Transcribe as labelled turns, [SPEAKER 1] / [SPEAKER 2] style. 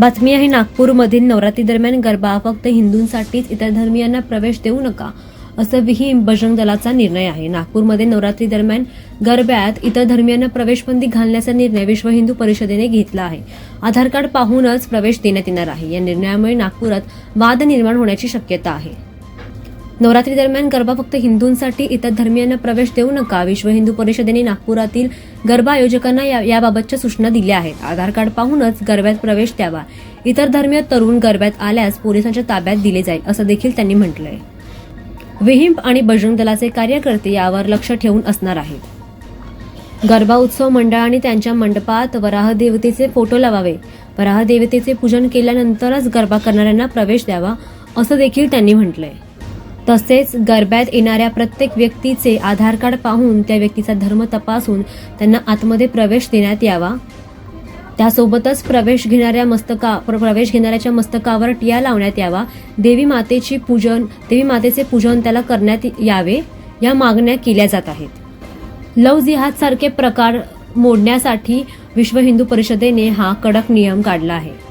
[SPEAKER 1] बातमी आहे नागपूरमधील नवरात्री दरम्यान गरबा फक्त हिंदूंसाठीच इतर धर्मियांना प्रवेश देऊ नका असं विहीन बजरंग दलाचा निर्णय आहे. नागपूरमध्ये नवरात्री दरम्यान गरब्यात इतर धर्मियांना प्रवेशबंदी घालण्याचा निर्णय विश्व हिंदू परिषदेने घेतला आहे. आधार कार्ड पाहूनच प्रवेश देण्यात येणार आहे. या निर्णयामुळे नागपुरात वाद निर्माण होण्याची शक्यता आहे. नवरात्री दरम्यान गरबा फक्त हिंदूंसाठी इतर धर्मियांना प्रवेश देऊ नका. विश्व हिंदू परिषदेने नागपुरातील गरबा आयोजकांना या- याबाबतच्या सूचना दिल्या आहेत. आधार कार्ड पाहूनच गरब्यात प्रवेश द्यावा. इतर धर्मीय तरुण गरब्यात आल्यास पोलिसांच्या ताब्यात दिले जाईल असं देखील त्यांनी म्हटलंय. विहिंप आणि बजरंग दलाचे कार्यकर्ते यावर लक्ष ठेवून असणार आहेत. गरबा उत्सव मंडळ आणि त्यांच्या मंडपात वराह देवतेचे फोटो लावावे. वराह देवतेचे पूजन केल्यानंतरच गरबा करणाऱ्यांना प्रवेश द्यावा असं देखील त्यांनी म्हटलंय. तसेच गरब्यात येणाऱ्या प्रत्येक व्यक्तीचे आधार कार्ड पाहून त्या व्यक्तीचा धर्म तपासून त्यांना आतमध्ये प्रवेश देण्यात यावा. त्यासोबतच प्रवेश घेणाऱ्या मस्तका प्रवेश घेणाऱ्याच्या मस्तकावर टिया लावण्यात यावा. देवी मातेची पूजन देवी मातेचे पूजन त्याला करण्यात यावे या मागण्या केल्या जात आहेत. लव जिहाद सारखे प्रकार मोडण्यासाठी विश्व हिंदू परिषदेने हा कडक नियम काढला आहे.